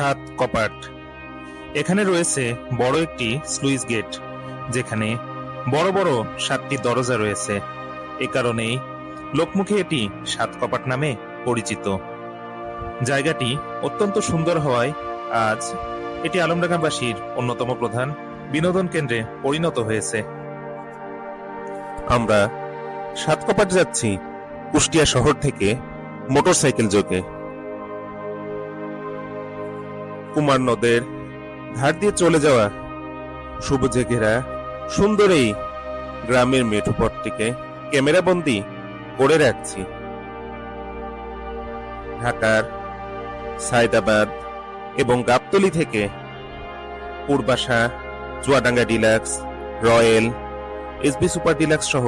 সাত কপাট। এখানে রয়েছে বড় একটি স্লুইস গেট, যেখানে বড় বড় সাতটি দরজা রয়েছে। এ কারণেই লোকমুখে এটি সাত কপাট নামে পরিচিত। জায়গাটি অত্যন্ত সুন্দর হওয়ায় আজ এটি আলমডাঙ্গাবাসীর অন্যতম প্রধান বিনোদন কেন্দ্রে পরিণত হয়েছে। আমরা সাত কপাট যাচ্ছি কুষ্টিয়া শহর থেকে মোটরসাইকেল যোগে। কুমার নদের ধার দিয়ে চলে যাওয়া সবুজে ঘেরা সুন্দর এই গ্রামের মেঠোপথটিকে ক্যামেরাবন্দি করে রাখছি। ঢাকার সায়দাবাদ এবং গাবতলি থেকে Purbasha, Chuadanga deluxe, royal SB super deluxe সহ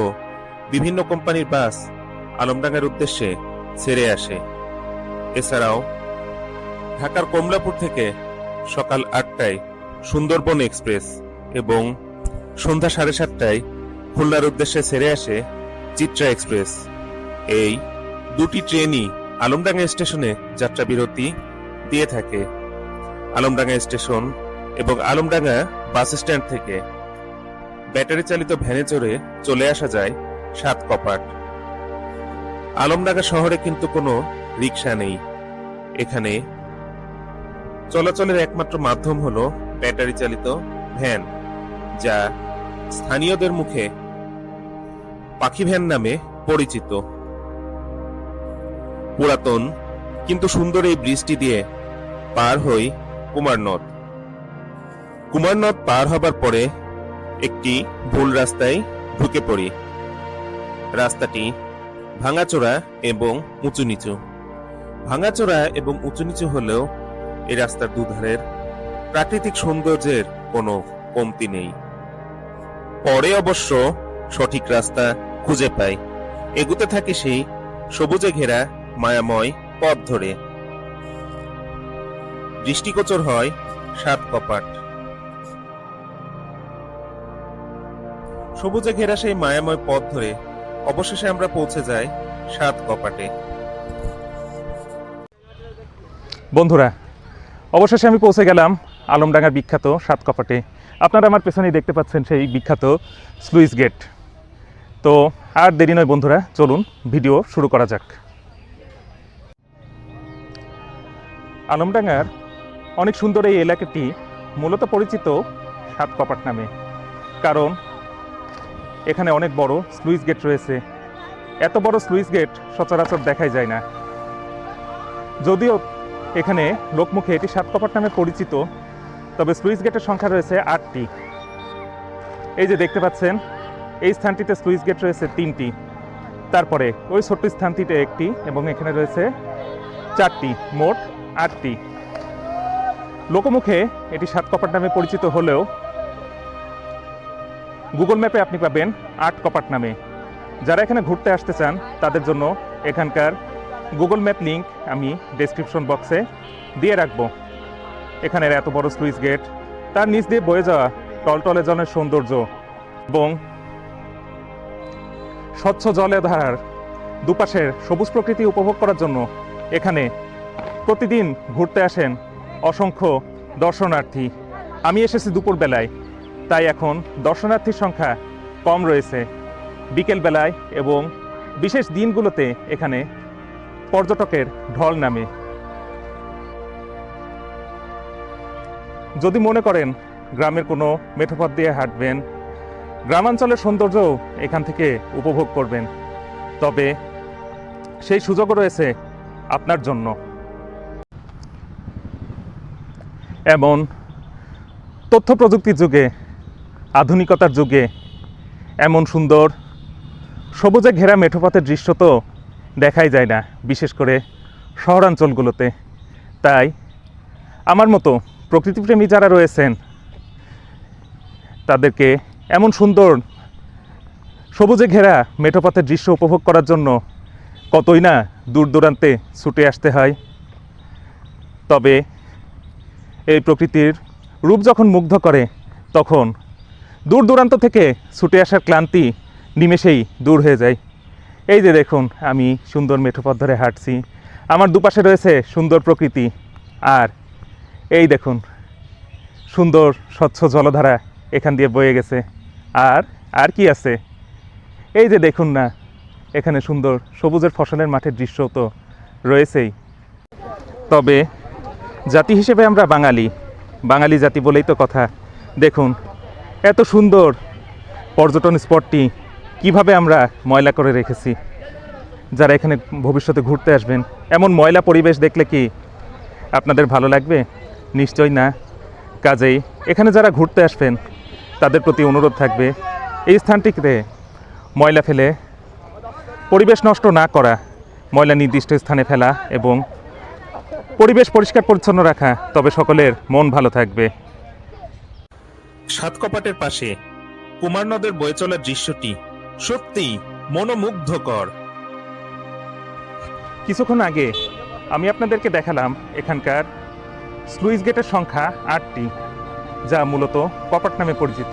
বিভিন্ন কোম্পানির বাস আলমডাঙ্গার উদ্দেশ্যে ছেড়ে আসে। এছাড়াও ঢাকার কমলাপুর থেকে সকাল আটটায় সুন্দরবন এক্সপ্রেস এবং সন্ধ্যা সাড়ে সাতটায় খুলনার উদ্দেশ্যে ছেড়ে আসে চিত্রা এক্সপ্রেস। এই দুটি ট্রেনই আলমডাঙ্গা স্টেশনে যাত্রা বিরতি দিয়ে থাকে। আলমডাঙ্গা স্টেশন এবং আলমডাঙ্গা বাস স্ট্যান্ড থেকে ব্যাটারি চালিত ভ্যানে চড়ে চলে আসা যায় সাত কপাট। আলমডাঙ্গা শহরে কিন্তু কোনো রিক্সা নেই। এখানে চলাচলের একমাত্র মাধ্যম হল ব্যাটারি চালিত ভ্যান, যা স্থানীয়দের মুখে পাখি ভ্যান নামে পরিচিত। পুরাতন কিন্তু সুন্দর এই ব্রিজটি দিয়ে পার হই কুমার নদ কুমার নদ পার হবার পরে একটি ভুল রাস্তায় ঢুকে পড়ি। রাস্তাটি ভাঙাচোরা এবং উঁচু নিচু। ভাঙাচোরা এবং উঁচু নিচু হলেও এই রাস্তার দুধারের প্রাকৃতিক সৌন্দর্যের কোনো কমতি নেই। পরে অবশ্য সঠিক রাস্তা খুঁজে পাই। এগুতে থাকি সেই সবুজে ঘেরা মায়াময় পথ ধরে। দৃষ্টিগোচর হয় সাত কপাট। সবুজে ঘেরা সেই মায়াময় পথ ধরে অবশেষে আমরা পৌঁছে যাই সাত কপাটে। বন্ধুরা অবশেষে আমি পৌঁছে গেলাম আলমডাঙ্গার বিখ্যাত সাত কপাটে। আপনারা আমার পেছনেই দেখতে পাচ্ছেন সেই বিখ্যাত স্লুইস গেট। তো আর দেরি নয় বন্ধুরা, চলুন ভিডিও শুরু করা যাক। আলমডাঙ্গার অনেক সুন্দর এই এলাকাটি মূলত পরিচিত সাত কপাট নামে। কারণ এখানে অনেক বড় স্লুইস গেট রয়েছে। এত বড় স্লুইস গেট সচরাচর দেখাই যায় না। যদিও এখানে লোকমুখে এটি সাত কপাট নামে পরিচিত, তবে স্লুইস গেটের সংখ্যা রয়েছে আটটি। এই যে দেখতে পাচ্ছেন, এই স্থানটিতে স্লুইস গেট রয়েছে তিনটি। তারপরে ওই ছোট্ট স্থানটিতে একটি এবং এখানে রয়েছে চারটি, মোট আটটি। লোকমুখে এটি সাত কপাট নামে পরিচিত হলেও গুগল ম্যাপে আপনি পাবেন আট কপাট নামে। যারা এখানে ঘুরতে আসতে চান, তাদের জন্য এখানকার গুগল ম্যাপ লিংক আমি ডেসক্রিপশন বক্সে দিয়ে রাখব। এখানের এত বড় স্লুইস গেট, তার নিচ দিয়ে বয়ে যাওয়া টলটলে জলের সৌন্দর্য এবং স্বচ্ছ জলে ধারার দুপাশের সবুজ প্রকৃতি উপভোগ করার জন্য এখানে প্রতিদিন ঘুরতে আসেন অসংখ্য দর্শনার্থী। আমি এসেছি দুপুর বেলায় তাই এখন দর্শনার্থীর সংখ্যা কম রয়েছে। বিকেল বেলায় এবং বিশেষ দিনগুলোতে এখানে পর্যটকের ঢল নামে। যদি মনে করেন গ্রামের কোনো মেঠোপথ দিয়ে হাঁটবেন, গ্রামাঞ্চলের সৌন্দর্যও এখান থেকে উপভোগ করবেন। তবে সেই সুযোগও রয়েছে আপনার জন্য। এমন তথ্য প্রযুক্তির যুগে, আধুনিকতার যুগে, এমন সুন্দর সবুজে ঘেরা মেঠোপথের দৃশ্য তো দেখাই যায় না, বিশেষ করে শহরাঞ্চলগুলোতে। তাই আমার মতো প্রকৃতিপ্রেমী যারা রয়েছেন, তাদেরকে এমন সুন্দর সবুজে ঘেরা মেঠোপথের দৃশ্য উপভোগ করার জন্য কতই না দূর দূরান্তে ছুটে আসতে হয়। তবে এই প্রকৃতির রূপ যখন মুগ্ধ করে, তখন দূর দূরান্ত থেকে ছুটে আসার ক্লান্তি নিমেষেই দূর হয়ে যায়। এই যে দেখুন, আমি সুন্দর মেঠোপথ ধরে হাঁটছি। আমার দুপাশে রয়েছে সুন্দর প্রকৃতি। আর এই দেখুন, সুন্দর স্বচ্ছ জলধারা এখান দিয়ে বয়ে গেছে। আর আর কি আছে? এই যে দেখুন না, এখানে সুন্দর সবুজের ফসলের মাঠের দৃশ্য তো রয়েছেই। তবে জাতি হিসেবে আমরা বাঙালি। বাঙালি জাতি বলেই তো কথা। দেখুন, এত সুন্দর পর্যটন স্পটটি কীভাবে আমরা ময়লা করে রেখেছি, যারা এখানে ভবিষ্যতে ঘুরতে আসবেন, এমন ময়লা পরিবেশ দেখলে কি আপনাদের ভালো লাগবে? নিশ্চয়ই না। কাজেই এখানে যারা ঘুরতে আসবেন, তাদের প্রতি অনুরোধ থাকবে, এই স্থানটিতে ময়লা ফেলে, পরিবেশ নষ্ট না করা, ময়লা নির্দিষ্ট স্থানে ফেলা এবং পরিবেশ পরিষ্কার পরিচ্ছন্ন রাখা, তবে সকলের মন ভালো থাকবে। সাত কপাটের পাশে কুমার নদের বয়ে চলার দৃশ্যটি সত্যিই মনোমুগ্ধকর। কিছুক্ষণ আগে আমি আপনাদেরকে দেখালাম এখানকার স্লুইস গেটের সংখ্যা আটটি, যা মূলত কপাট নামে পরিচিত।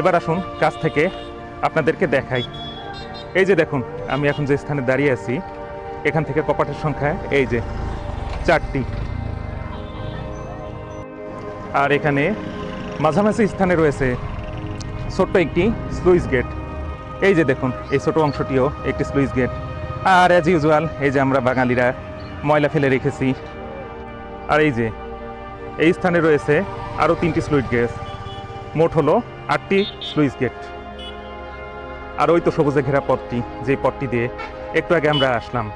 এবার আসুন কাছ থেকে আপনাদেরকে দেখাই। এই যে দেখুন, আমি এখন যে স্থানে দাঁড়িয়ে আছি, এখান থেকে কপাটের সংখ্যা এই যে চারটি। আর এখানে মাঝামাঝি স্থানে রয়েছে ছোট্ট একটি স্লুইস গেট। এই যে দেখুন, এই ছোট অংশটিও একটি স্লুইস গেট। আর অ্যাজ ইউজুয়াল এই যে আমরা বাঙালিরা ময়লা ফেলে রেখেছি। আর এই যে, এই স্থানে রয়েছে আরও তিনটি স্লুইস গেট। মোট হলো আটটি স্লুইস গেট। আর ওই তো সবুজে ঘেরা পথটি, যে পথটি দিয়ে একটু আগে আমরা আসলাম।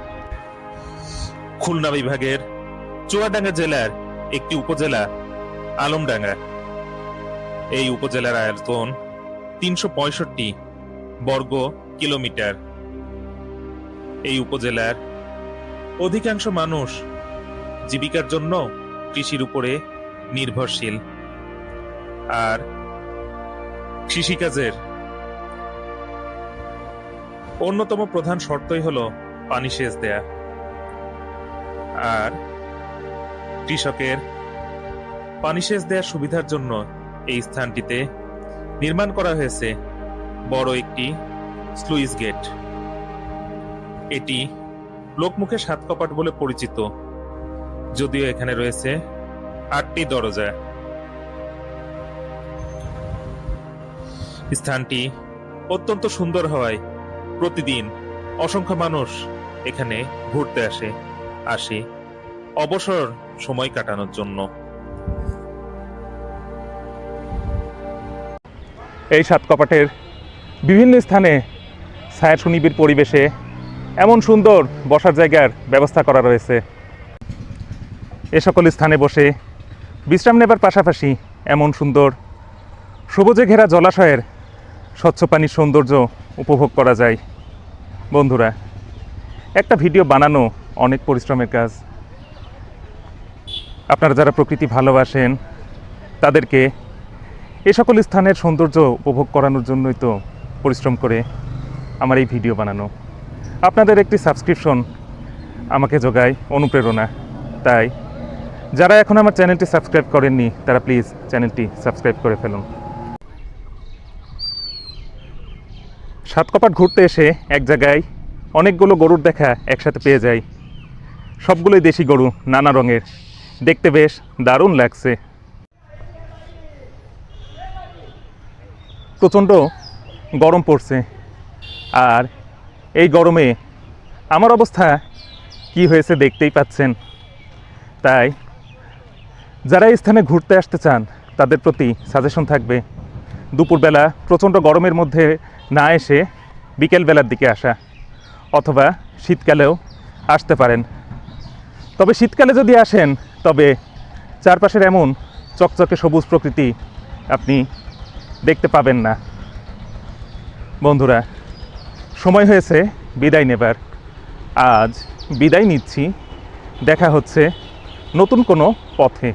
খুলনা বিভাগের চুয়াডাঙ্গা জেলার একটি উপজেলা, আলমডাঙ্গা। এই উপজেলার আয়তন তিনশো পঁয়ষট্টি বর্গ কিলোমিটার। এই উপজেলার অধিকাংশ মানুষ জীবিকার জন্য কৃষির উপরে নির্ভরশীল। আর কৃষিকাজের অন্যতম প্রধান শর্তই হলো পানি সেচ দেয়া। আর কৃষকের পানি সেচ দেওয়ার সুবিধার জন্য এই স্থানটিতে নির্মাণ করা হয়েছে বড় একটি স্লুইস গেট। এটি লোকমুখে সাত কপাট বলে পরিচিত, যদিও এখানে রয়েছে আটটি দরজা। স্থানটি অত্যন্ত সুন্দর হওয়ায় প্রতিদিন অসংখ্য মানুষ এখানে ঘুরতে আসে আসে অবসর সময় কাটানোর জন্য। এই সাত কপাটের বিভিন্ন স্থানে ছায়া সুনিবিড় পরিবেশে এমন সুন্দর বসার জায়গার ব্যবস্থা করা রয়েছে। এ সকল স্থানে বসে বিশ্রাম নেবার পাশাপাশি এমন সুন্দর সবুজে ঘেরা জলাশয়ের স্বচ্ছ পানির সৌন্দর্য উপভোগ করা যায়। বন্ধুরা, একটা ভিডিও বানানো অনেক পরিশ্রমের কাজ। আপনারা যারা প্রকৃতি ভালোবাসেন, তাদেরকে এ সকল স্থানের সৌন্দর্য উপভোগ করানোর জন্যই তো পরিশ্রম করে আমার এই ভিডিও বানানো। আপনাদের একটি সাবস্ক্রিপশন আমাকে যোগায় অনুপ্রেরণা। তাই, যারা এখন আমার চ্যানেলটি সাবস্ক্রাইব করেননি, তারা প্লিজ চ্যানেলটি সাবস্ক্রাইব করে ফেলুন। সাতকপাট ঘুরতে এসে এক জায়গায় অনেকগুলো গরুর দেখা একসাথে পেয়ে যাই। সবগুলোই দেশি গরু, নানা রঙের। দেখতে বেশ দারুণ লাগছে। প্রচণ্ড গরম পড়ছে। আর এই গরমে আমার অবস্থা কি হয়েছে দেখতেই পাচ্ছেন। তাই যারা এই স্থানে ঘুরতে আসতে চান, তাদের প্রতি সাজেশন থাকবে, দুপুরবেলা প্রচণ্ড গরমের মধ্যে না এসে বিকেলবেলার দিকে আসা, অথবা শীতকালেও আসতে পারেন। তবে শীতকালে যদি আসেন, তবে চারপাশের এমন চকচকে সবুজ প্রকৃতি আপনি দেখতে পাবেন না। বন্ধুরা সময় হয়েছে বিদায় নেবার। আজ বিদায় নিচ্ছি। দেখা হচ্ছে নতুন কোনো পথে।